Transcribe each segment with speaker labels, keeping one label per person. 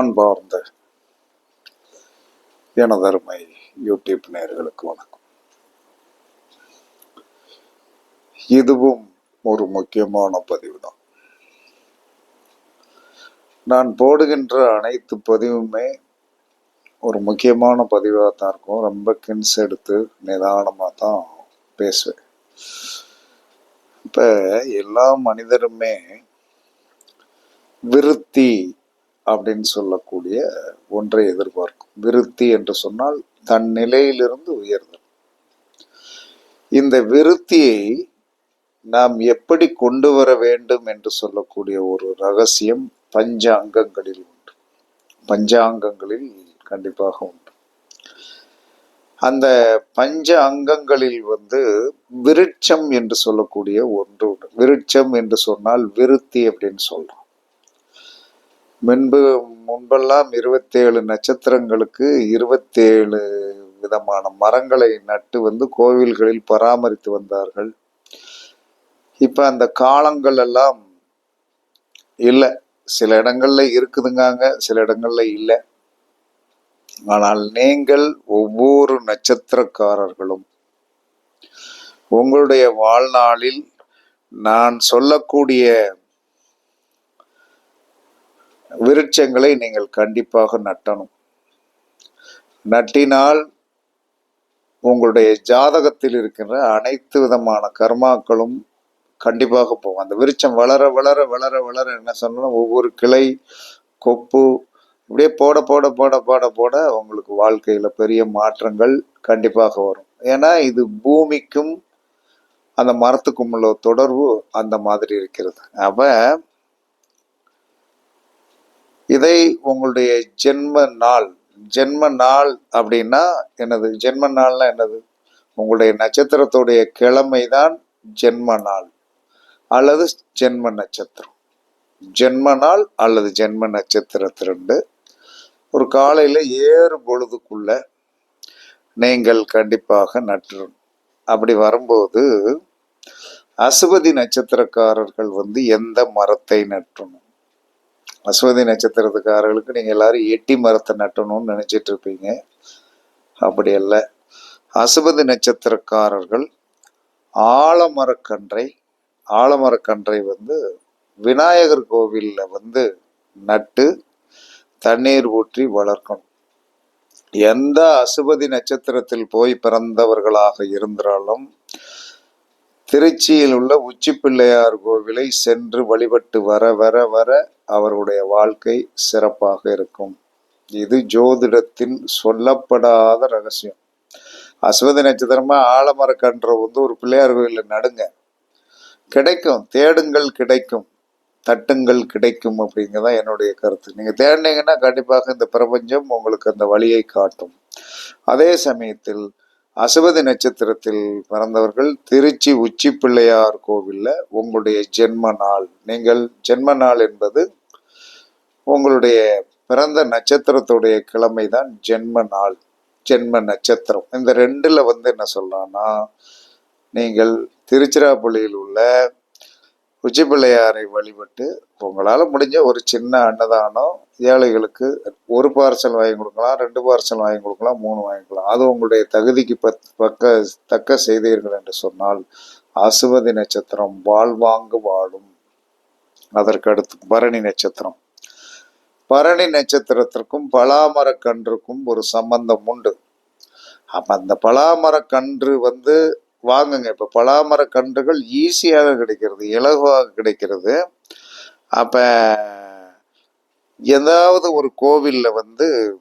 Speaker 1: அன்பார்ந்த எனதருமை யூடியூப் நேயர்களுக்கு வணக்கம். இதுவும் ஒரு முக்கியமான பதிவு தான் நான் போடுகின்ற அனைத்து பதிவுமே ஒரு முக்கியமான பதிவாக தான் இருக்கும். ரொம்ப கின்ஸ் எடுத்து நிதானமாக தான் பேசுவேன். இப்போ எல்லா மனிதருமே விருத்தி அப்படின்னு சொல்லக்கூடிய ஒன்றை எதிர்பார்க்கும். விருத்தி என்று சொன்னால் தன் நிலையிலிருந்து உயர்தல். இந்த விருத்தியை நாம் எப்படி கொண்டு வர வேண்டும் என்று சொல்லக்கூடிய ஒரு ரகசியம் பஞ்ச அங்கங்களில் உண்டு. பஞ்சாங்கங்களில் கண்டிப்பாக உண்டு. அந்த பஞ்ச அங்கங்களில் வந்து விருட்சம் என்று சொல்லக்கூடிய ஒன்று உண்டு. விருட்சம் என்று சொன்னால் விருத்தி அப்படின்னு சொல்றோம். முன்பு முன்பெல்லாம் இருபத்தேழு நட்சத்திரங்களுக்கு இருபத்தேழு விதமான மரங்களை நட்டு வந்து கோவில்களில் பராமரித்து வந்தார்கள். இப்ப அந்த காலங்கள் எல்லாம் இல்லை. சில இடங்கள்ல இருக்குதுங்காங்க சில இடங்கள்ல இல்லை. ஆனால் நீங்கள் ஒவ்வொரு நட்சத்திரக்காரர்களும் உங்களுடைய வாழ்நாளில் நான் சொல்லக்கூடிய விருட்சங்களை நீங்கள் கண்டிப்பாக நட்டணும். நட்டினால் உங்களுடைய ஜாதகத்தில் இருக்கின்ற அனைத்து விதமான கர்மாக்களும் கண்டிப்பாக போகும். அந்த விருட்சம் வளர வளர வளர வளர என்ன சொன்னாலும் ஒவ்வொரு கிளை கொப்பு இப்படியே போட போட போட போட போட உங்களுக்கு வாழ்க்கையில் பெரிய மாற்றங்கள் கண்டிப்பாக வரும். ஏன்னா இது பூமிக்கும் அந்த மரத்துக்கும் உள்ள தொடர்பு அந்த மாதிரி இருக்கிறது. அப்போ இதை உங்களுடைய ஜென்ம நாள் ஜென்ம நாள் அப்படின்னா என்னது? ஜென்ம நாள்னா என்னது? உங்களுடைய நட்சத்திரத்துடைய கிழமை தான் ஜென்ம நாள் அல்லது ஜென்ம நட்சத்திரம். ஜென்ம நாள் அல்லது ஜென்ம நட்சத்திரத்திரண்டு ஒரு காலையில் ஏறு பொழுதுக்குள்ள நீங்கள் கண்டிப்பாக நட்டுரும் அப்படி வரும்போது அசுவதி நட்சத்திரக்காரர்கள் வந்து எந்த மரத்தை நட்டணும் அஸ்வதி நட்சத்திரத்துக்காரர்களுக்கு நீங்கள் எல்லாரும் எட்டி மரத்தை நட்டணும்னு நினச்சிட்டு இருப்பீங்க. அப்படி அல்ல. அசுபதி நட்சத்திரக்காரர்கள் ஆலமரக்கன்றை ஆலமரக்கன்றை வந்து விநாயகர் கோவிலில் வந்து நட்டு தண்ணீர் ஊற்றி வளர்க்கணும். எந்த அசுபதி நட்சத்திரத்தில் போய் பிறந்தவர்களாக இருந்தாலும் திருச்சியில் உள்ள உச்சி பிள்ளையார் கோவிலை சென்று வழிபட்டு வர வர வர அவருடைய வாழ்க்கை சிறப்பாக இருக்கும். இது ஜோதிடத்தின் சொல்லப்படாத ரகசியம். அஸ்வதி நட்சத்திரமா ஆலமரக்கன்ற வந்து ஒரு பிள்ளையார் கோயிலில் நடுங்க. கிடைக்கும் தேடுங்கள் கிடைக்கும் தட்டுங்கள் கிடைக்கும் அப்படிங்கிறதா என்னுடைய கருத்து. நீங்க தேடினீங்கன்னா கண்டிப்பாக இந்த பிரபஞ்சம் உங்களுக்கு அந்த வழியை காட்டும். அதே சமயத்தில் அசுவதி நட்சத்திரத்தில் பிறந்தவர்கள் திருச்சி உச்சி பிள்ளையார் கோவிலில் உங்களுடைய ஜென்ம நாள். நீங்கள் ஜென்ம நாள் என்பது உங்களுடைய பிறந்த நட்சத்திரத்துடைய கிழமை தான் ஜென்ம நாள் ஜென்ம நட்சத்திரம். இந்த ரெண்டில் வந்து என்ன சொல்லலாம்னா நீங்கள் திருச்சிராப்பள்ளியில் உள்ள உச்சி பிள்ளையாரை வழிபட்டு உங்களால் முடிஞ்ச ஒரு சின்ன அன்னதானம் ஏழைகளுக்கு ஒரு பார்சல் வாங்கி கொடுக்கலாம் ரெண்டு பார்சல் வாங்கி கொடுக்கலாம் மூணு வாங்கிக்கலாம் அது உங்களுடைய தகுதிக்கு பத் பக்க தக்க செய்தீர்கள் என்று சொன்னால் அசுவதி நட்சத்திரம் வாழ்வாங்கு வாழும். அதற்கு அடுத்து பரணி நட்சத்திரம். பரணி நட்சத்திரத்திற்கும் பலாமரக்கன்றுக்கும் ஒரு சம்பந்தம் உண்டு. அப்ப அந்த பலாமரக்கன்று வந்து வாங்குங்க. பலாமர கன்றுகள் ஈஸியாக கிடைக்கிறது இலகுவாக கிடைக்கிறது. அப்போ ஏதாவது ஒரு கோவிலில் வந்து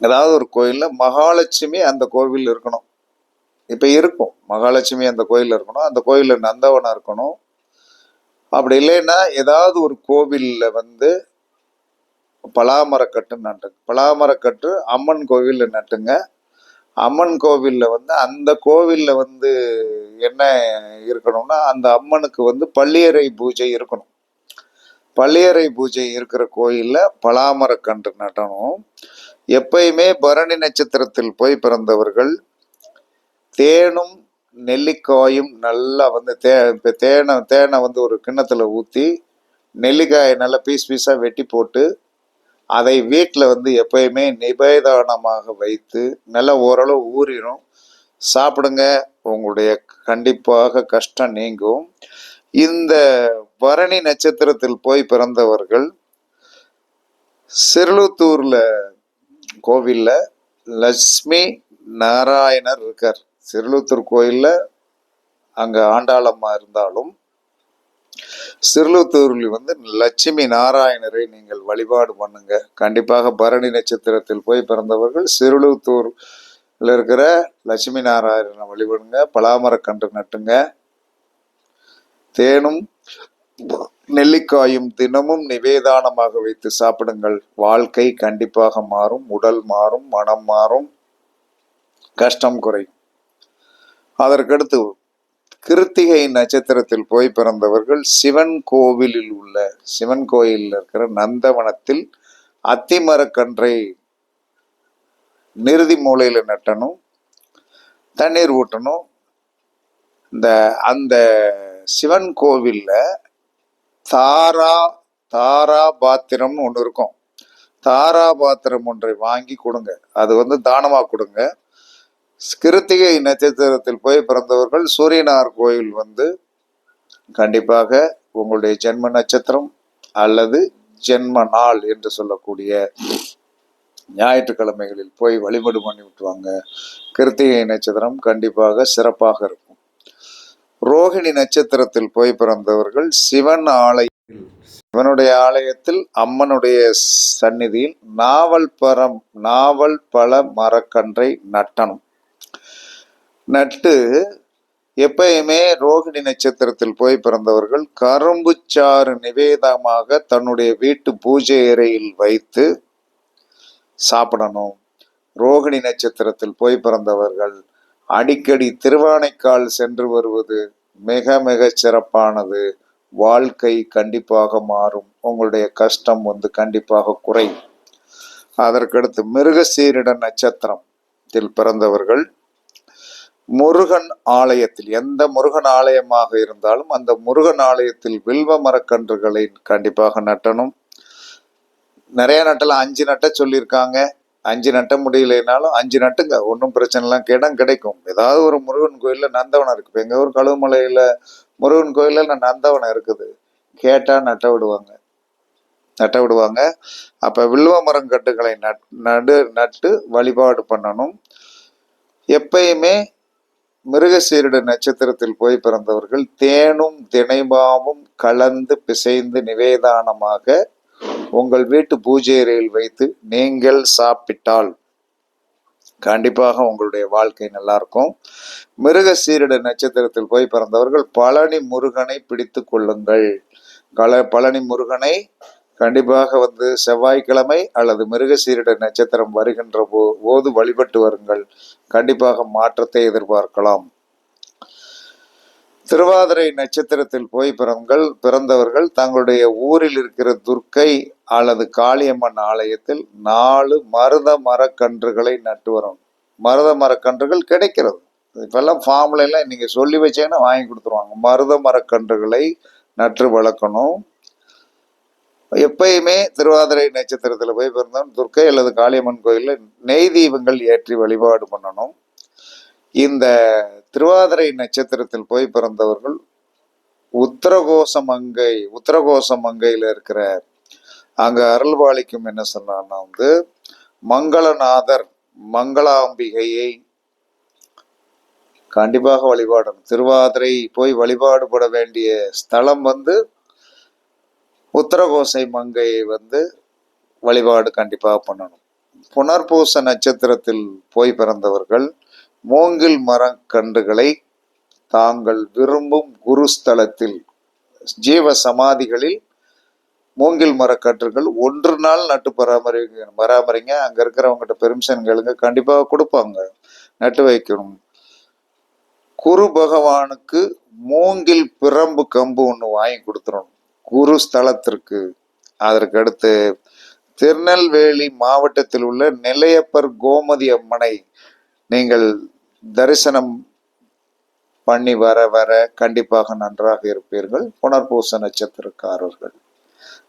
Speaker 1: ஏதாவது ஒரு கோயிலில் மகாலட்சுமி அந்த கோவில் இருக்கணும். இப்போ இருக்கும். மகாலட்சுமி அந்த கோயில்ல இருக்கணும். அந்த கோயிலில் நந்தவனம் இருக்கணும். அப்படி இல்லைன்னா ஏதாவது ஒரு கோவிலில் வந்து பலாமரக்கட்டு நட்டு பலாமரக்கட்டு அம்மன் கோவிலில் நட்டுங்க. அம்மன் கோவிலில் வந்து அந்த கோவிலில் வந்து என்ன இருக்கணும்னா அந்த அம்மனுக்கு வந்து பள்ளியறை பூஜை இருக்கணும். பள்ளியறை பூஜை இருக்கிற கோயிலில் பலாமரக்கன்று நட்டணும். எப்பயுமே பரணி நட்சத்திரத்தில் போய் பிறந்தவர்கள் தேனும் நெல்லிக்காயும் நல்லா வந்து தே இப்போ தேனை தேனை வந்து ஒரு கிண்ணத்தில் ஊற்றி நெல்லிக்காயை நல்லா பீஸ் பீஸாக வெட்டி போட்டு அதை வீட்டில் வந்து எப்பயுமே நிபேதானமாக வைத்து நல்லா ஓரளவு ஊறிடும் சாப்பிடுங்க. உங்களுடைய கண்டிப்பாக கஷ்டம் நீங்கும். இந்த பரணி நட்சத்திரத்தில் போய் பிறந்தவர்கள் சிறுலுத்தூர்ல கோவிலில் லட்சுமி நாராயணர் இருக்கார். சிறுலுத்தூர் கோயிலில் அங்கே ஆண்டாளம்மா இருந்தாலும் சிறுலத்தூரில் வந்து லட்சுமி நாராயணரை நீங்கள் வழிபாடு பண்ணுங்க. கண்டிப்பாக பரணி நட்சத்திரத்தில் போய் பிறந்தவர்கள் சிறுலத்தூரில் இருக்கிற லட்சுமி நாராயணனை வழிபடுங்க பலாமரக்கன்று நட்டுங்க. தேனும் நெல்லிக்காயும் தினமும் நிவேதானமாக வைத்து சாப்பிடுங்கள். வாழ்க்கை கண்டிப்பாக மாறும் உடல் மாறும் மனம் மாறும் கஷ்டம் குறையும். அதற்கடுத்து கிருத்திகை நட்சத்திரத்தில் போய் பிறந்தவர்கள் சிவன் கோவிலில் உள்ள சிவன் கோயிலில் இருக்கிற நந்தவனத்தில் அத்திமரக்கன்றை நிறுதி மூலையில் நட்டணும் தண்ணீர் ஊட்டணும். இந்த அந்த சிவன் கோவிலில் தாரா தாரா பாத்திரம்னு ஒன்று இருக்கும். தாரா பாத்திரம் ஒன்றை வாங்கி கொடுங்க. அது வந்து தானமாக கொடுங்க. கிருத்திகை நட்சத்திரத்தில் போய் பிறந்தவர்கள் சூரியனார் கோயில் வந்து கண்டிப்பாக உங்களுடைய ஜென்ம நட்சத்திரம் அல்லது ஜென்ம நாள் என்று சொல்லக்கூடிய ஞாயிற்றுக்கிழமைகளில் போய் வழிபாடு பண்ணி விட்டுவாங்க. கிருத்திகை நட்சத்திரம் கண்டிப்பாக சிறப்பாக இருக்கும். ரோகிணி நட்சத்திரத்தில் போய் பிறந்தவர்கள் சிவன் ஆலயத்தில் சிவனுடைய ஆலயத்தில் அம்மனுடைய சந்நிதியில் நாவல் பரம் நாவல் பழ மரக்கன்றை நட்டணும். நட்டு எப்பயுமே ரோகிணி நட்சத்திரத்தில் போய் பிறந்தவர்கள் கரும்புச்சாறு நிவேதமாக தன்னுடைய வீட்டு பூஜை அறையில் வைத்து சாப்பிடணும். ரோகிணி நட்சத்திரத்தில் போய் பிறந்தவர்கள் அடிக்கடி திருவானைக்கால் சென்று வருவது மிக மிக சிறப்பானது. வாழ்க்கை கண்டிப்பாக மாறும். உங்களுடைய கஷ்டம் வந்து கண்டிப்பாக குறையும். அதற்கடுத்து மிருகசீரிட நட்சத்திரத்தில் பிறந்தவர்கள் முருகன் ஆலயத்தில் எந்த முருகன் ஆலயமாக இருந்தாலும் அந்த முருகன் ஆலயத்தில் வில்வ மரக்கன்றுகளை கண்டிப்பாக நட்டணும். நிறைய நட்டலாம். அஞ்சு நட்ட சொல்லியிருக்காங்க. அஞ்சு நட்ட முடியலைனாலும் அஞ்சு நட்டுங்க. ஒன்றும் பிரச்சனை இல்லை. இடம் கிடைக்கும். ஏதாவது ஒரு முருகன் கோயிலில் நந்தவனம் இருக்குது இப்போ எங்கள் ஊர் கழுவுமலையில் முருகன் கோயிலில் நந்தவனம் இருக்குது. கேட்டால் நட்ட விடுவாங்க. நட்ட விடுவாங்க. அப்போ வில்வ மரம் கட்டுகளை நட் நடு நட்டு வழிபாடு பண்ணணும். எப்பயுமே மிருகசீரிட நட்சத்திரத்தில் போய் பிறந்தவர்கள் தேனும் தினைமாவும் கலந்து பிசைந்து நிவேதானமாக உங்கள் வீட்டு பூஜை அறையில் வைத்து நீங்கள் சாப்பிட்டால் கண்டிப்பாக உங்களுடைய வாழ்க்கை நல்லா இருக்கும் மிருக சீரிட நட்சத்திரத்தில் போய் பிறந்தவர்கள் பழனி முருகனை பிடித்து கொள்ளுங்கள். கல பழனி முருகனை கண்டிப்பாக வந்து செவ்வாய்க்கிழமை அல்லது மிருகசீரிட நட்சத்திரம் வருகின்ற போ போது வழிபட்டு வருங்கள். கண்டிப்பாக மாற்றத்தை எதிர்பார்க்கலாம். திருவாதிரை நட்சத்திரத்தில் போய் பிறங்கள் பிறந்தவர்கள் தங்களுடைய ஊரில் இருக்கிற துர்க்கை அல்லது காளியம்மன் ஆலயத்தில் நாலு மருத மரக்கன்றுகளை நட்டு வரும் மருத மரக்கன்றுகள் கிடைக்கிறது. இப்பெல்லாம் ஃபார்ம்லாம் நீங்கள் சொல்லி வச்சீங்கன்னா வாங்கி கொடுத்துருவாங்க. மருத மரக்கன்றுகளை நட்டு வளர்க்கணும். எப்பயுமே திருவாதிரை நட்சத்திரத்தில் போய் பிறந்தோம் துர்க்கை அல்லது காளியம்மன் கோயிலில் நெய் தீபங்கள் ஏற்றி வழிபாடு பண்ணணும். இந்த திருவாதிரை நட்சத்திரத்தில் போய் பிறந்தவர்கள் உத்தரகோச மங்கை உத்தரகோச மங்கையில் இருக்கிற அங்கே அருள்வாளிக்கும் என்ன சொன்னான்னா வந்து மங்களநாதர் மங்களாம்பிகையை கண்டிப்பாக வழிபாடணும். திருவாதிரை போய் வழிபாடுபட வேண்டிய ஸ்தலம் வந்து உத்தரகோசை மங்கையை வந்து வழிபாடு கண்டிப்பாக பண்ணணும். புனர்பூச நட்சத்திரத்தில் போய் பிறந்தவர்கள் மூங்கில் மரக்கன்றுகளை தாங்கள் விரும்பும் குருஸ்தலத்தில் ஜீவ சமாதிகளில் மூங்கில் மரக்கன்றுகள் ஒன்று நாள் நட்டு பராமரி பராமரிங்க. அங்கே இருக்கிறவங்ககிட்ட பெர்மிஷன் கேளுங்க. கண்டிப்பாக கொடுப்பாங்க. நட்டு வைக்கணும். குரு பகவானுக்கு மூங்கில் பிரம்பு கம்பு ஒன்று வாங்கி கொடுத்துடணும் குரு ஸ்தலத்திற்கு. அதற்கு அடுத்து திருநெல்வேலி மாவட்டத்தில் உள்ள நிலையப்பர் கோமதி அம்மனை நீங்கள் தரிசனம் பண்ணி வர வர கண்டிப்பாக நன்றாக இருப்பீர்கள். புனர்பூச நட்சத்திரக்காரர்கள்.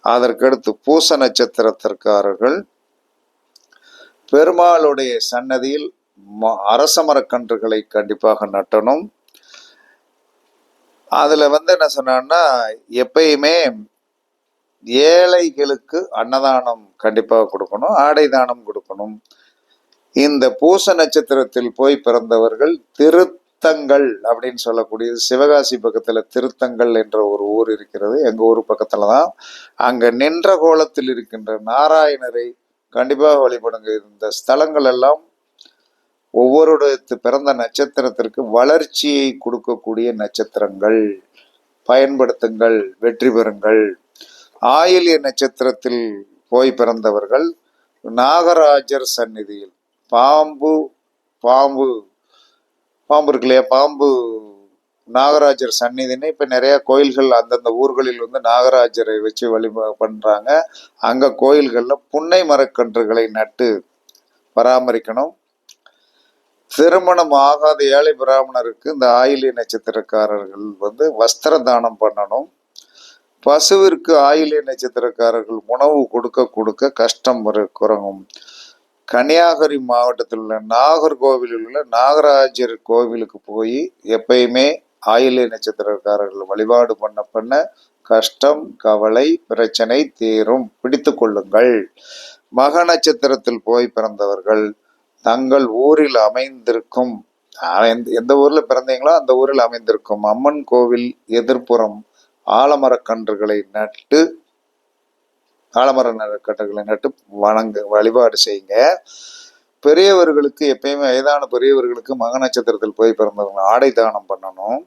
Speaker 1: அதற்கடுத்து பூச நட்சத்திரத்திற்காரர்கள். பெருமாளுடைய சன்னதியில் ம- அரச மரக்கன்றுகளை கண்டிப்பாக நட்டணும். அதுல வந்து என்ன சொன்னான்னா எப்பயுமே ஏழைகளுக்கு அன்னதானம் கண்டிப்பாக கொடுக்கணும் ஆடை தானம் கொடுக்கணும். இந்த பூச நட்சத்திரத்தில் போய் பிறந்தவர்கள் திருத்தங்கள் அப்படின்னு சொல்லக்கூடியது சிவகாசி பக்கத்துல திருத்தங்கள் என்ற ஒரு ஊர் இருக்கிறது. எங்க ஊர் பக்கத்துல தான் அங்க நின்ற கோலத்தில் இருக்கின்ற நாராயணரை கண்டிப்பாக வழிபடுங்க. இந்த ஸ்தலங்கள் எல்லாம் ஒவ்வொருடைய பிறந்த நட்சத்திரத்திற்கு வளர்ச்சியை கொடுக்கக்கூடிய நட்சத்திரங்கள். பயன்படுத்துங்கள் வெற்றி பெறுங்கள். ஆயிலிய நட்சத்திரத்தில் போய் பிறந்தவர்கள் நாகராஜர் சந்நிதியில். பாம்பு பாம்பு பாம்பு இருக்கு இல்லையா? பாம்பு நாகராஜர் சந்நிதின்னு இப்போ நிறைய கோயில்கள் அந்தந்த ஊர்களில் வந்து நாகராஜரை வச்சு வழி பண்ணுறாங்க அங்கே கோயில்களில் புன்னை மரக்கன்றுகளை நட்டு பராமரிக்கணும். திருமணம் ஆகாத ஏழை பிராமணருக்கு இந்த ஆயிலி நட்சத்திரக்காரர்கள் வந்து வஸ்திர தானம் பண்ணணும். பசுவிற்கு ஆயிலி நட்சத்திரக்காரர்கள் உணவு கொடுக்க கொடுக்க கஷ்டம் குறங்கும் குறையும் கன்னியாகுமரி மாவட்டத்தில் உள்ள நாகர்கோவிலில் உள்ள நாகராஜர் கோவிலுக்கு போய் எப்பயுமே ஆயிலிய நட்சத்திரக்காரர்கள் வழிபாடு பண்ண பண்ண கஷ்டம் கவலை பிரச்சனை தீரும். பிடித்து கொள்ளுங்கள். மக நட்சத்திரத்தில் போய் பிறந்தவர்கள் தங்கள் ஊரில் அமைந்திருக்கும் எந்த ஊரில் ஊர்ல பிறந்தீங்களோ அந்த ஊரில் அமைந்திருக்கும் அம்மன் கோவில் எதிர்ப்புறம் ஆலமரக்கன்றுகளை நட்டு ஆலமர கன்றுகளை நட்டு வணங்கு வழிபாடு செய்யுங்க பெரியவர்களுக்கு எப்பயுமே வயதான பெரியவர்களுக்கு மக நட்சத்திரத்தில் போய் பிறந்தவங்க ஆடை தானம் பண்ணணும்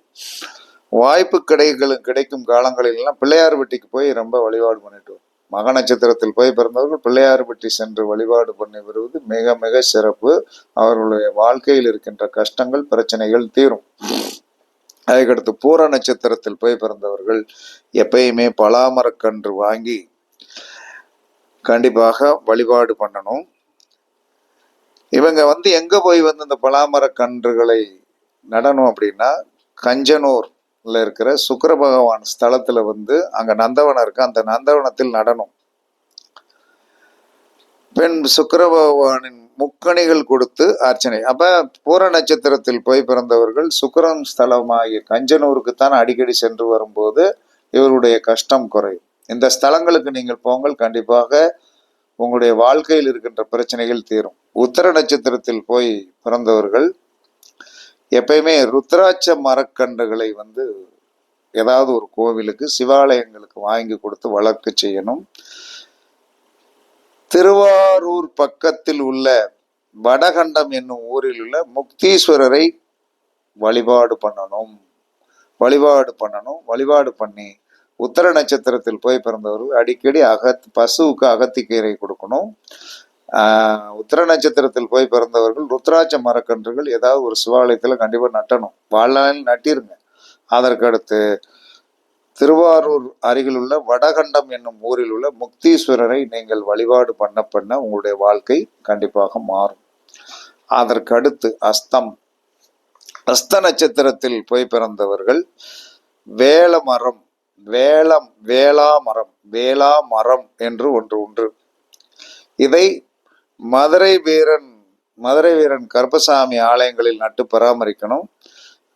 Speaker 1: வாய்ப்பு கிடைகளும் கிடைக்கும் காலங்களிலெல்லாம் பிள்ளையார் வெட்டிக்கு போய் ரொம்ப வழிபாடு பண்ணிட்டு வரணும். மக நட்சத்திரத்தில் போய் பிறந்தவர்கள் பிள்ளையார் வெட்டி சென்று வழிபாடு பண்ணி வருவது மிக மிக சிறப்பு. அவர்களுடைய வாழ்க்கையில் இருக்கின்ற கஷ்டங்கள் பிரச்சனைகள் தீரும். அதுக்கடுத்து பூர நட்சத்திரத்தில் போய் பிறந்தவர்கள் எப்பயுமே பலாமரக்கன்று வாங்கி கண்டிப்பாக வழிபாடு பண்ணணும். இவங்க வந்து எங்க போய் வந்து இந்த பலாமர கன்றுகளை நடணும் அப்படின்னா கஞ்சனூர் இருக்கிற சுக்கர பகவான் ஸ்தலத்தில் வந்து அங்கே நந்தவனம் இருக்கு. அந்த நந்தவனத்தில் நடனம் பெண் சுக்கர பகவானின் முக்கணிகள் கொடுத்து அர்ச்சனை. அப்போ பூர நட்சத்திரத்தில் போய் பிறந்தவர்கள் சுக்கிரன் ஸ்தலமாகிய கஞ்சனூருக்கு தான் அடிக்கடி சென்று வரும்போது இவருடைய கஷ்டம் குறையும். இந்த ஸ்தலங்களுக்கு நீங்கள் போங்கள். கண்டிப்பாக உங்களுடைய வாழ்க்கையில் இருக்கின்ற பிரச்சனைகள் தீரும். உத்தர நட்சத்திரத்தில் போய் பிறந்தவர்கள் எப்பயுமே ருத்ராட்ச மரக்கன்றுகளை வந்து ஏதாவது ஒரு கோவிலுக்கு சிவாலயங்களுக்கு வாங்கி கொடுத்து வளர்க்க செய்யணும். திருவாரூர் பக்கத்தில் உள்ள வடகண்டம் என்னும் ஊரில் உள்ள முக்தீஸ்வரரை வழிபாடு பண்ணணும். வழிபாடு பண்ணணும். வழிபாடு பண்ணி உத்தர நட்சத்திரத்தில் போய் பிறந்தவர்கள் அடிக்கடி அகத் பசுவுக்கு அகத்திக்கீரை கொடுக்கணும். உத்திர நட்சத்திரத்தில் போய் பிறந்தவர்கள் ருத்ராட்ச மரக்கன்றுகள் ஏதாவது ஒரு சிவாலயத்தில் கண்டிப்பாக நட்டணும். வாழ்நாளில் நட்டிருங்க. அதற்கடுத்து திருவாரூர் அருகில் உள்ள வடகண்டம் என்னும் ஊரில் உள்ள முக்தீஸ்வரரை நீங்கள் வழிபாடு பண்ண பண்ண உங்களுடைய வாழ்க்கை கண்டிப்பாக மாறும். அதற்கடுத்து அஸ்தம். அஸ்த நட்சத்திரத்தில் போய் பிறந்தவர்கள் வேல மரம் வேலம் வேளா மரம் வேளா மரம் என்று ஒன்று உண்டு. இதை மதுரை வீரன் மதுரை வீரன் கருப்பசாமி ஆலயங்களில் நட்டு பராமரிக்கணும்.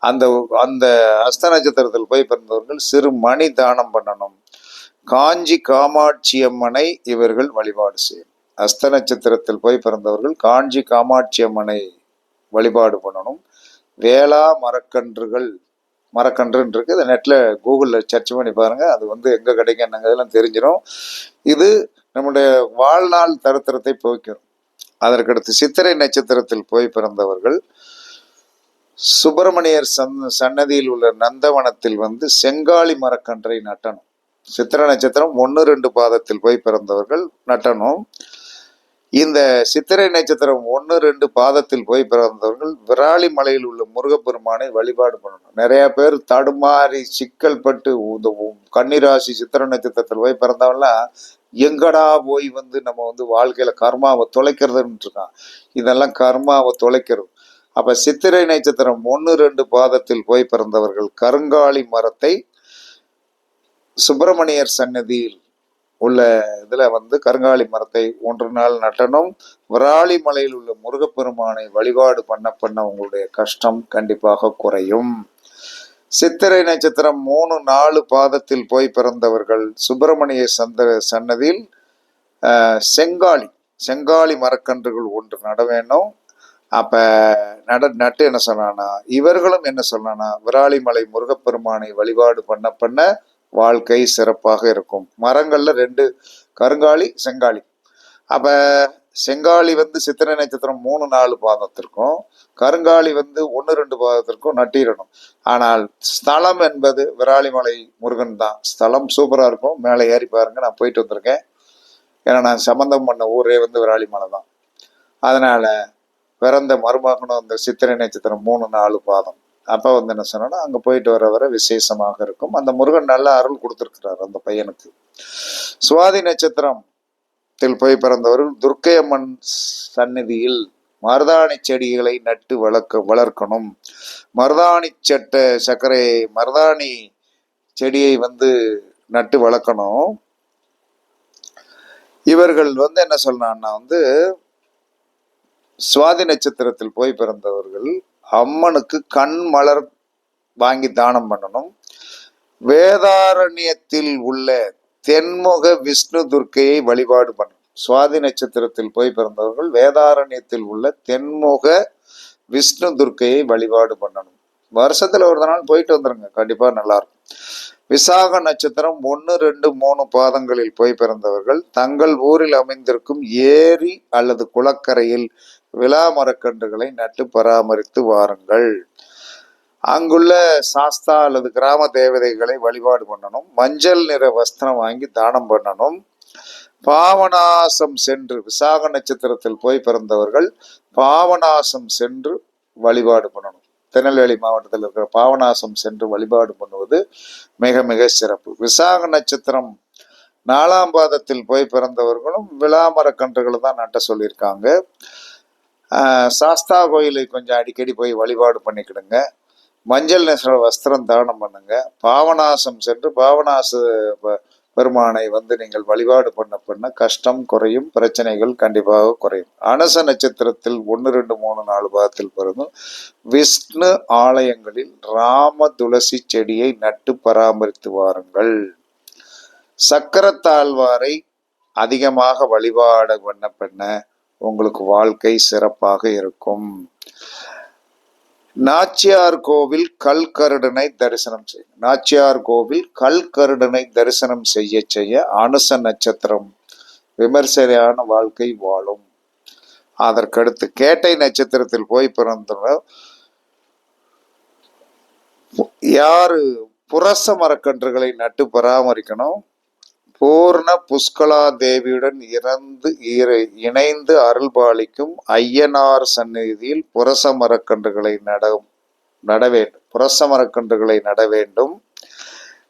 Speaker 1: அந்த அந்த அஸ்த நட்சத்திரத்தில் போய் பிறந்தவர்கள் சிறு மணி தானம் பண்ணணும். காஞ்சி காமாட்சி அம்மனை இவர்கள் வழிபாடு செய்யணும். அஸ்த நட்சத்திரத்தில் போய் பிறந்தவர்கள் காஞ்சி காமாட்சி அம்மனை வழிபாடு பண்ணணும். வேளா மரக்கன்றுகள் மரக்கன்றுன்னு இருக்கு. அதை நெட்டில் கூகுளில் சர்ச் பண்ணி பாருங்க. அது வந்து எங்கே கிடைக்கும் என்னங்க இதெல்லாம் தெரிஞ்சிடும். இது நம்முடைய வாழ்நாள் தரித்திரத்தை போய்க்கும் அதற்கடுத்து சித்திரை நட்சத்திரத்தில் போய் பிறந்தவர்கள் சுப்பிரமணியர் சன் சன்னதியில் உள்ள நந்தவனத்தில் வந்து செங்காலி மரக்கன்றை நட்டணும். சித்திர நட்சத்திரம் ஒன்று ரெண்டு பாதத்தில் போய் பிறந்தவர்கள் நட்டணும். இந்த சித்திரை நட்சத்திரம் ஒன்று ரெண்டு பாதத்தில் போய் பிறந்தவர்கள் விராலி மலையில் உள்ள முருகப்பெருமானை வழிபாடு பண்ணணும். நிறைய பேர் தடுமாறி சிக்கல் பட்டு இந்த கன்னிராசி சித்திர நட்சத்திரத்தில் போய் பிறந்தவன்லாம் எங்கடா போய் வந்து நம்ம வந்து வாழ்க்கையில கர்மாவை தொலைக்கிறதுன்னு இருக்கான் இதெல்லாம் கர்மாவை தொலைக்கிறது அப்ப சித்திரை நட்சத்திரம் ஒன்று ரெண்டு பாதத்தில் போய் பிறந்தவர்கள் கருங்காலி மரத்தை சுப்பிரமணியர் சன்னதியில் உள்ள இதுல வந்து கருங்காலி மரத்தை ஒன்று நாள் நட்டனும் விராலி மலையில் உள்ள முருகப்பெருமானை வழிபாடு பண்ண பண்ண உங்களுடைய கஷ்டம் கண்டிப்பாக குறையும். சித்திரை நட்சத்திரம் மூணு நாலு பாதத்தில் போய் பிறந்தவர்கள் சுப்பிரமணிய சந்த சன்னதியில் செங்காளி செங்காளி செங்காலி மரக்கன்றுகள் ஒன்று நட வேணும் அப்ப நட நட்டு என்ன சொல்லானா இவர்களும் என்ன சொல்லானா விராலிமலை முருகப்பெருமானை வழிபாடு பண்ண பண்ண வாழ்க்கை சிறப்பாக இருக்கும். மரங்கள்ல ரெண்டு கருங்காலி செங்காலி. அப்ப செங்காலி வந்து சித்திரை நட்சத்திரம் மூணு நாலு பாதத்திற்கும் கருங்காலி வந்து ஒன்று ரெண்டு பாதத்திற்கும் நட்டிடணும். ஆனால் ஸ்தலம் என்பது விராலிமலை முருகன் தான். ஸ்தலம் சூப்பராக இருக்கும். மேலே ஏறி பாருங்க நான் போயிட்டு வந்திருக்கேன். ஏன்னா நான் சம்மந்தம் பண்ண ஊரே வந்து விராலிமலை தான். அதனால பிறந்த மருமகனும் அந்த சித்திரை நட்சத்திரம் மூணு நாலு பாதம். அப்போ வந்து என்ன சொன்னோன்னா அங்கே போயிட்டு வர வர விசேஷமாக இருக்கும். அந்த முருகன் நல்ல அருள் கொடுத்துருக்கிறார் அந்த பையனுக்கு. சுவாதி நட்சத்திரம் நட்சத்திரத்தில் போய் பிறந்தவர்கள் துர்க்கை அம்மன் சந்நிதியில் மருதாணி செடிகளை நட்டு வளர்க்க வளர்க்கணும். மருதாணி சட்டை சர்க்கரை மருதாணி செடியை வந்து நட்டு வளர்க்கணும். இவர்கள் வந்து என்ன சொல்லணும்னா வந்து சுவாதி நட்சத்திரத்தில் போய் பிறந்தவர்கள் அம்மனுக்கு கண் மலர் வாங்கி தானம் பண்ணணும். வேதாரண்யத்தில் உள்ள தென்முக விஷ்ணு துர்க்கையை வழிபாடு பண்ணணும் சுவாதி நட்சத்திரத்தில் போய் பிறந்தவர்கள் வேதாரண்யத்தில் உள்ள தென்முக விஷ்ணு துர்க்கையை வழிபாடு பண்ணணும். வருஷத்துல ஒரு நாள் போயிட்டு வந்துருங்க. கண்டிப்பா நல்லா இருக்கும் விசாக நட்சத்திரம் ஒன்று ரெண்டு மூணு பாதங்களில் போய் பிறந்தவர்கள் தங்கள் ஊரில் அமைந்திருக்கும் ஏரி அல்லது குளக்கரையில் விழா மரக்கன்றுகளை நட்டு பராமரித்து வாருங்கள். அங்குள்ள சாஸ்தா அல்லது கிராம தேவதைகளை வழிபாடு பண்ணணும். மஞ்சள் நிற வஸ்திரம் வாங்கி தானம் பண்ணணும். பாவனாசம் சென்று விசாக நட்சத்திரத்தில் போய் பிறந்தவர்கள் பாவனாசம் சென்று வழிபாடு பண்ணணும். திருநெல்வேலி மாவட்டத்தில் இருக்கிற பாவனாசம் சென்று வழிபாடு பண்ணுவது மிக மிக சிறப்பு. விசாக நட்சத்திரம் நாலாம் பாதத்தில் போய் பிறந்தவர்களும் விளாமர கன்றுகளை தான் நட்ட சொல்லியிருக்காங்க. சாஸ்தா கோயிலை கொஞ்சம் அடிக்கடி போய் வழிபாடு பண்ணிக்கிடுங்க. மஞ்சள் நிற வஸ்திரம் தானம் பண்ணுங்க. பாவனாசம் சென்று பாவனாச பெருமானை வந்து நீங்கள் வழிபாடு பண்ண பண்ண கஷ்டம் குறையும் பிரச்சனைகள் கண்டிப்பாக குறையும். அனச நட்சத்திரத்தில் ஒன்று ரெண்டு மூணு நாலு பாதத்தில் பிறந்தும் விஷ்ணு ஆலயங்களில் ராம துளசி செடியை நட்டு பராமரித்து வாருங்கள். சக்கரத்தாழ்வாரை அதிகமாக வழிபாடு பண்ண பண்ண உங்களுக்கு வாழ்க்கை சிறப்பாக இருக்கும். நாச்சியார் கோவில் கல்கருடனை தரிசனம் செய்ய நாச்சியார் கோவில் கல்கருடனை தரிசனம் செய்ய செய்ய அனுச நட்சத்திரம் விமர்சனையான வாழ்க்கை வாழும். அதற்கடுத்து கேட்டை நட்சத்திரத்தில் போய் பிறந்தவர் யாரு புரச மரக்கன்றுகளை நட்டு பராமரிக்கணும் பூர்ண புஷ்கலா தேவியுடன் இறந்து இணைந்து அருள்பாலிக்கும் ஐயனார் சந்நிதியில் புரச மரக்கன்றுகளை நட நட வேண்டும் புரச மரக்கன்றுகளை நட வேண்டும்.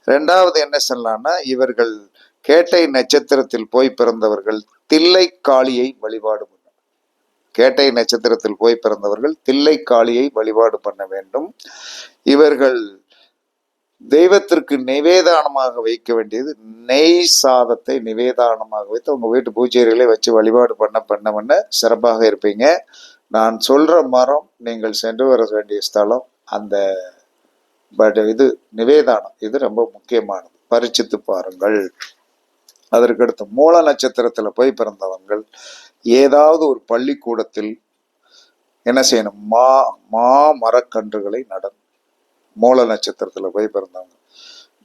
Speaker 1: ரெண்டாவது என்ன சொல்லலாம்னா இவர்கள் கேட்டை நட்சத்திரத்தில் போய் பிறந்தவர்கள் தில்லை காளியை வழிபாடு பண்ண கேட்டை நட்சத்திரத்தில் போய் பிறந்தவர்கள் தில்லை காளியை வழிபாடு பண்ண வேண்டும். இவர்கள் தெய்வத்திற்கு நிவேதானமாக வைக்க வேண்டியது நெய் சாதத்தை நிவேதானமாக வைத்து உங்கள் வீட்டு பூஜைகளை வச்சு வழிபாடு பண்ண பண்ண பண்ண சிறப்பாக இருப்பீங்க. நான் சொல்கிற மரம் நீங்கள் சென்று வர வேண்டிய ஸ்தலம் அந்த பட் இது நிவேதானம். இது ரொம்ப முக்கியமானது. பரிச்சித்து பாருங்கள். அதற்கடுத்து மூல நட்சத்திரத்தில் போய் பிறந்தவங்கள் ஏதாவது ஒரு பள்ளிக்கூடத்தில் என்ன செய்யணும்? மா மா மரக்கன்றுகளை நடக்கும் மூல நட்சத்திரத்துல போய் பிறந்தவங்க.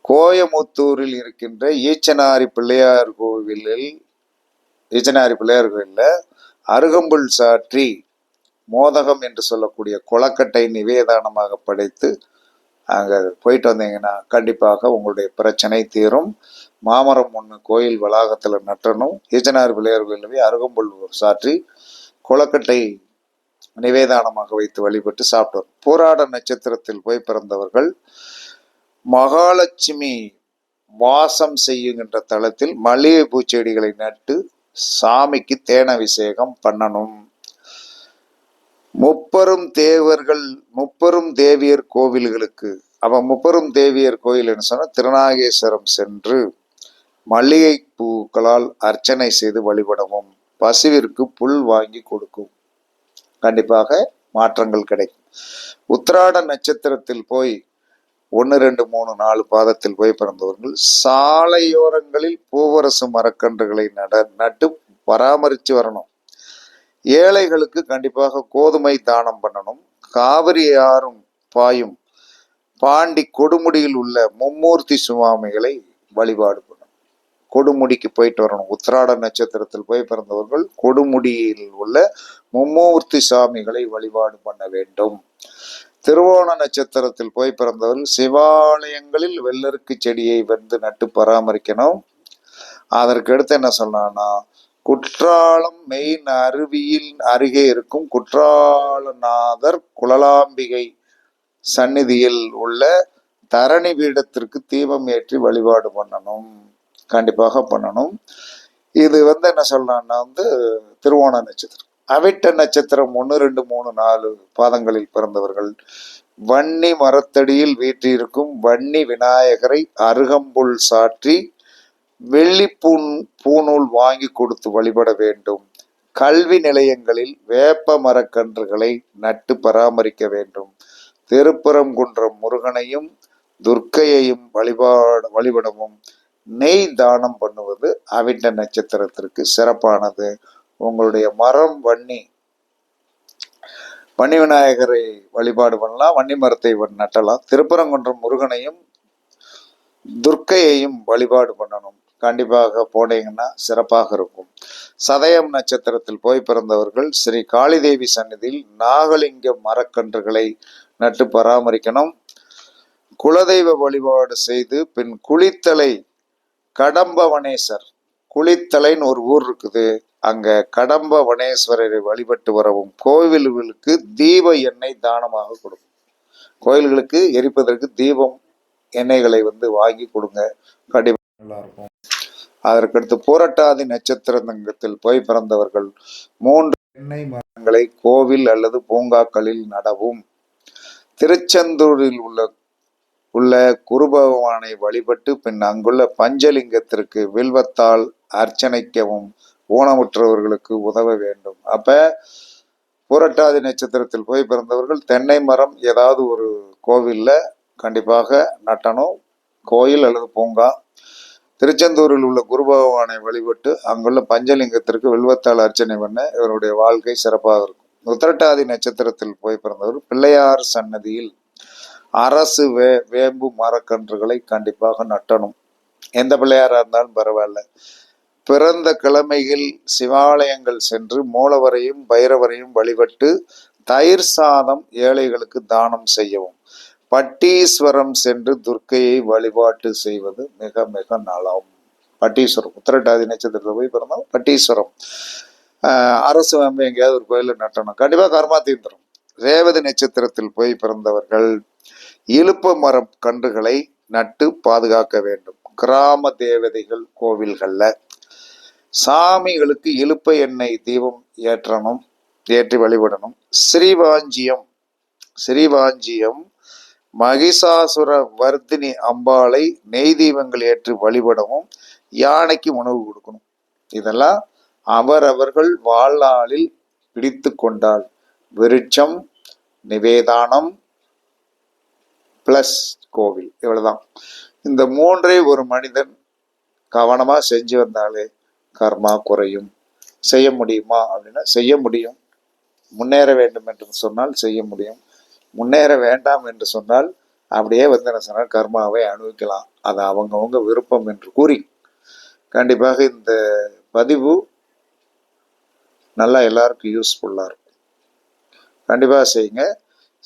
Speaker 1: கோயமுத்தூரில் இருக்கின்ற ஈச்சனாரி பிள்ளையார் கோவிலில் ஈச்சனாரி பிள்ளையார் கோவிலில் அருகம்புல் சாற்றி மோதகம் என்று சொல்லக்கூடிய கொலக்கட்டை நிவேதானமாக படைத்து அங்கே போயிட்டு வந்தீங்கன்னா கண்டிப்பாக உங்களுடைய பிரச்சனை தீரும். மாமரம் ஒன்று கோயில் வளாகத்தில் நட்டணும். ஈச்சனார் பிள்ளையார் கோயிலில் போய் அருகம்புல் சாற்றி கொலக்கட்டை நிவேதானமாக வைத்து வழிபட்டு சாப்பிட்டோம் போராட நட்சத்திரத்தில் போய் பிறந்தவர்கள் மகாலட்சுமி வாசம் செய்யுகின்ற தளத்தில் மளிகை பூச்செடிகளை நட்டு சாமிக்கு தேன அபிஷேகம் பண்ணணும். முப்பெரும் தேவர்கள் முப்பெரும் தேவியர் கோவில்களுக்கு அப்ப முப்பெரும் தேவியர் கோயில்னு சொன்னால் திருநாகேஸ்வரம் சென்று மல்லிகை பூக்களால் அர்ச்சனை செய்து வழிபடவும் பசுவிற்கு புல் வாங்கி கொடுக்கும். கண்டிப்பாக மாற்றங்கள் கிடைக்கும். உத்திராட நட்சத்திரத்தில் போய் ஒன்று ரெண்டு மூணு நாலு பாதத்தில் போய் பிறந்தவர்கள் சாலையோரங்களில் பூவரசு மரக்கன்றுகளை நட நட்டு பராமரித்து வரணும். ஏழைகளுக்கு கண்டிப்பாக கோதுமை தானம் பண்ணணும். காவிரி ஆறும் பாயும் பாண்டி கொடுமுடியில் உள்ள மும்மூர்த்தி சுவாமிகளை வழிபாடு பண்ணணும். கொடுமுடிக்கு போயிட்டு வரணும். உத்திராட நட்சத்திரத்தில் போய் பிறந்தவர்கள் கொடுமுடியில் உள்ள மும்மூர்த்தி சாமிகளை வழிபாடு பண்ண வேண்டும். திருவோண நட்சத்திரத்தில் போய் பிறந்தவர்கள் சிவாலயங்களில் வெள்ளருக்கு செடியை வந்து நட்டு பராமரிக்கணும். அதற்கு அடுத்து என்ன சொன்னான்னா குற்றாலம் மெயின் அருவியில் அருகே இருக்கும் குற்றாலநாதர் குலலாம்பிகை சந்நிதியில் உள்ள தரணி பீடத்திற்கு தீபம் ஏற்றி வழிபாடு பண்ணணும். கண்டிப்பாக பண்ணணும். இது வந்து என்ன சொல்லலாம்னா வந்து திருவோண நட்சத்திரம். அவிட்ட நட்சத்திரம் ஒன்று ரெண்டு மூணு நாலு பாதங்களில் பிறந்தவர்கள். வன்னி மரத்தடியில் வீற்றிருக்கும் வன்னி விநாயகரை அருகம்புல் சாற்றி வெள்ளி பூன் பூநூல் வாங்கி கொடுத்து வழிபட வேண்டும். கல்வி நிலையங்களில் வேப்ப மரக்கன்றுகளை நட்டு பராமரிக்க வேண்டும். திருப்பரங்குன்றம் முருகனையும் துர்க்கையையும் வழிபாட வழிபடவும். நெய் தானம் பண்ணுவது அவிட்ட நட்சத்திரத்திற்கு சிறப்பானது. உங்களுடைய மரம் வன்னி வன்னி விநாயகரை வழிபாடு பண்ணலாம் வன்னி மரத்தை நட்டலாம். திருப்பரங்குன்றம் முருகனையும் துர்க்கையையும் வழிபாடு பண்ணணும். கண்டிப்பாக போனீங்கன்னா சிறப்பாக இருக்கும். சதயம் நட்சத்திரத்தில் போய் பிறந்தவர்கள் ஸ்ரீ காளிதேவி சந்நிதியில் நாகலிங்க மரக்கன்றுகளை நட்டு பராமரிக்கணும். குலதெய்வ வழிபாடு செய்து பின் குளித்தலை கடம்பவனேசர். குளித்தலைன்னு ஒரு ஊர் இருக்குது. அங்க கடம்பவனேஸ்வரரை வழிபட்டு வரவும் கோவில்களுக்கு தீப எண்ணெய் தானமாக கொடுக்கும். கோயில்களுக்கு எரிப்பதற்கு தீபம் எண்ணெய்களை வந்து வாங்கி கொடுங்க. கண்டிப்பாக இருக்கும் அதற்கடுத்து பூரட்டாதி நட்சத்திரத்தில் போய் பிறந்தவர்கள் மூன்று எண்ணெய் மரங்களை கோவில் அல்லது பூங்காக்களில் நடவும். திருச்செந்தூரில் உள்ள உள்ள குரு பகவானை வழிபட்டு பின் அங்குள்ள பஞ்சலிங்கத்திற்கு வில்வத்தால் அர்ச்சனைக்கவும் ஊனமுற்றவர்களுக்கு உதவ வேண்டும். அப்ப புரட்டாதி நட்சத்திரத்தில் போய் பிறந்தவர்கள் தென்னை மரம் ஏதாவது ஒரு கோவிலில் கண்டிப்பாக நட்டணும். கோயில் அல்லது பூங்கா. திருச்செந்தூரில் உள்ள குரு பகவானை வழிபட்டு அங்குள்ள பஞ்சலிங்கத்திற்கு வில்வத்தால் அர்ச்சனை பண்ண இவருடைய வாழ்க்கை சிறப்பாக இருக்கும். உத்திரட்டாதி நட்சத்திரத்தில் போய் பிறந்தவர் பிள்ளையார் சன்னதியில் அரசு வே வேம்பு மரக்கன்றுகளை கண்டிப்பாக நட்டணும். எந்த பிள்ளையாராக இருந்தாலும் பரவாயில்ல. பிறந்த கிழமையில் சிவாலயங்கள் சென்று மூலவரையும் பைரவரையும் வழிபட்டு தயிர் சாதம் ஏழைகளுக்கு தானம் செய்யவும். பட்டீஸ்வரம் சென்று துர்க்கையை வழிபாட்டு செய்வது மிக மிக நலம். பட்டீஸ்வரம். உத்திரட்டாதி நட்சத்திரத்தில் போய் பிறந்தால் பட்டீஸ்வரம். அரசு வேம்பு எங்கேயாவது ஒரு கோயிலில் நட்டணும். கண்டிப்பாக கர்மா தீந்திரம் ரேவதி நட்சத்திரத்தில் போய் பிறந்தவர்கள் இழுப்ப மரம் கன்றுகளை நட்டு பாதுகாக்க வேண்டும். கிராம தேவதைகள் கோவில்களில் சாமிகளுக்கு இழுப்ப எண்ணெய் தீபம் ஏற்றணும் ஏற்றி வழிபடணும். ஸ்ரீவாஞ்சியம் ஸ்ரீவாஞ்சியம் மகிஷாசுர வர்தினி அம்பாளை நெய் தீபங்கள் ஏற்றி வழிபடவும் யானைக்கு உணவு கொடுக்கணும். இதெல்லாம் அவரவர்கள் வாழ்நாளில் பிடித்து கொண்டால் விருட்சம் நிவேதானம் ப்ளஸ் கோவில் இவ்வளவுதான். இந்த மூன்றை ஒரு மனிதன் கவனமா செஞ்சு வந்தாலே கர்மா குறையும். செய்ய முடியுமா அப்படின்னா செய்ய முடியும். முன்னேற வேண்டும் என்று சொன்னால் செய்ய முடியும். முன்னேற வேண்டாம் என்று சொன்னால் அப்படியே வந்து என்ன சொன்னால் கர்மாவை அனுபவிக்கலாம். அது அவங்கவுங்க விருப்பம் என்று கூறி. கண்டிப்பாக இந்த பதிவு நல்லா எல்லாருக்கும் யூஸ்ஃபுல்லாக இருக்கும். கண்டிப்பாக செய்யுங்க.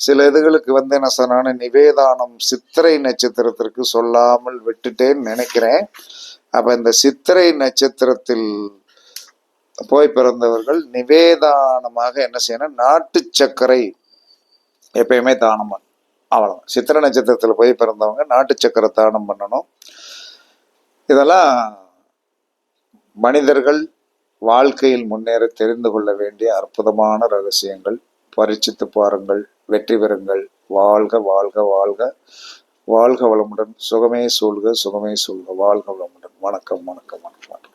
Speaker 1: சில இதுகளுக்கு வந்து என்ன சொன்னான நிவேதானம் சித்திரை நட்சத்திரத்திற்கு சொல்லாமல் விட்டுட்டேன்னு நினைக்கிறேன். அப்போ இந்த சித்திரை நட்சத்திரத்தில் போய் பிறந்தவர்கள் நிவேதானமாக என்ன செய்யணும்? நாட்டு சர்க்கரை எப்பயுமே தானம் பண்ணணும். அவ்வளோ சித்திரை நட்சத்திரத்தில் போய் பிறந்தவங்க நாட்டு சக்கரை தானம் பண்ணணும். இதெல்லாம் மனிதர்கள் வாழ்க்கையில் முன்னேற தெரிந்து கொள்ள வேண்டிய அற்புதமான ரகசியங்கள். பரிச்சித்து பாருங்கள். வெற்றி பெறுங்கள். வாழ்க வாழ்க வாழ்க. வாழ்க வளமுடன். சுகமே சூழ்க சுகமே சூழ்க. வாழ்க வளமுடன். வணக்கம் வணக்கம் வணக்கம்.